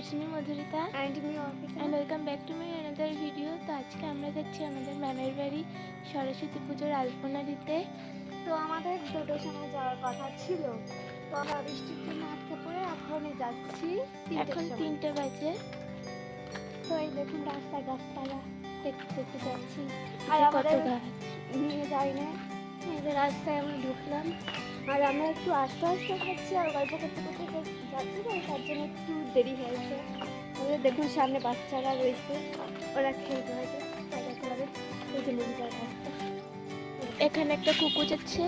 It's me Madhurita and me and welcome back to my another video তো আজকে আমরা যাচ্ছি আমাদের ম্যামের বাড়ি সরস্বতী পুজোর আলপনা দিতে। তো আমাদের দুটোর সময় যাওয়ার কথা ছিল। তো আমরা বৃষ্টির জন্য আটকে পড়ে এখনই যাচ্ছি এখন। তিনটে বাজে। তো এই দেখুন রাস্তায় গাছপালা দেখতে দেখতে যাচ্ছি। আর আমাদের নিয়ে যাই না। রাস্তায় ঢুকলাম। আর আমরা একটু আস্তে আস্তে খাচ্ছি আর গল্প যাচ্ছি তার জন্য একটু দেরি দেখুন সামনে বাচ্চারা রয়েছে, ওরা খেলতে এখানে একটা কুকুর যাচ্ছে।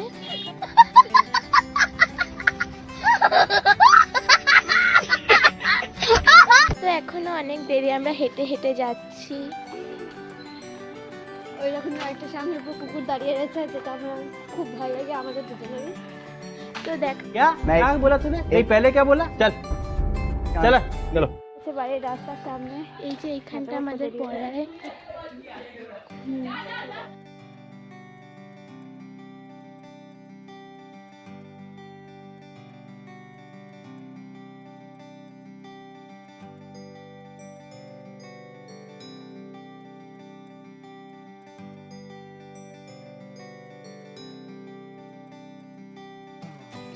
তো এখনও অনেক দেরি, আমরা হেঁটে হেঁটে যাচ্ছি। ওই রকম একটা সামনে উপর কুকুর দাঁড়িয়ে রয়েছে যেটা আমার খুব ভালো লাগে আমাদের দুজনেরই তো দেখ क्या क्या बोला तूने नहीं पहले क्या बोला चल चल चलो হচ্ছে বাড়ির রাস্তার সামনে এই যে এইখানটা এত আমাদের দেরি হয়ে পড়ায়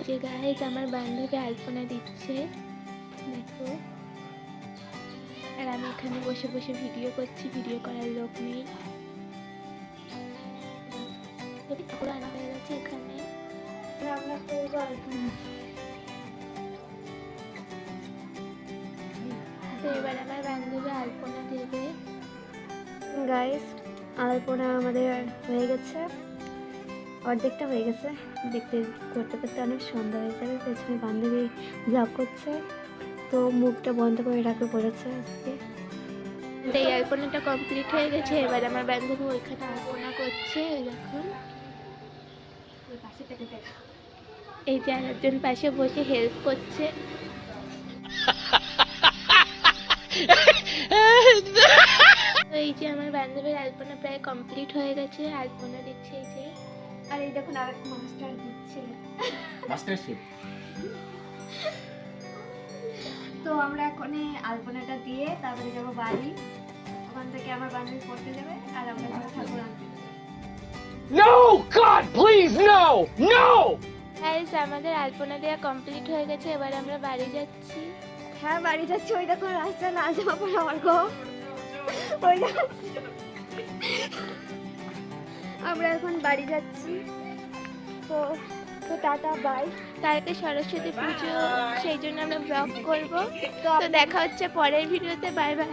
যে গাইজ আমার বান্ধবী আলপনা দিচ্ছে। দেখো। আর আমি এখানে বসে বসে ভিডিও করছি ভিডিও করার লোক নেই। এটি ঠাকুর আনা হয়ে গেছে এখানে। আমরা করব আলপনা। তো এবার আমার বান্ধবী আলপনা দেবে। গাইস আলপনা আমাদের হয়ে গেছে। অর্ধেকটা হয়ে গেছে। দেখতে, করতে করতে অনেক সুন্দর হয়ে যাবে, পেছনে বান্ধবী ব্লগ করছে। তো মুখটা বন্ধ করে রাখতে বলেছে আজকে। এই আলপনাটা কমপ্লিট হয়ে গেছে, এবার আমার বান্ধবী ওইখানে আলপনা করছে, এই দেখুন। এই যে আরেকজন পাশে বসে হেল্প করছে। এই যে আমার বান্ধবীর আলপনা প্রায় কমপ্লিট হয়ে গেছে আলপনা দিচ্ছে এই দেখুন আর একটা মাস্টার দিচ্ছে মাস্টার তো আমরা এখন আলপনাটা দিয়ে তারপরে যাব বাড়ি। ওখান থেকে আমার বান্ধবী পড়তে যাবে আর আমরা যাব ঠাকুর আনতে। No! God, please, no! No! হ্যাঁ, গাইস আমাদের আলপনা দেওয়া কমপ্লিট হয়ে গেছে এবার আমরা বাড়ি যাচ্ছি। হ্যাঁ বাড়ি যাচ্ছি। ওই দেখো রাস্তা লাল জামা পড়া অর্ঘ ওই আমরা এখন বাড়ি যাচ্ছি। তো তো টাটা বাই কালকে সরস্বতী পুজো সেই জন্য আমরা ব্লগ করব। তো তো দেখা হচ্ছে পরের ভিডিওতে বাই বাই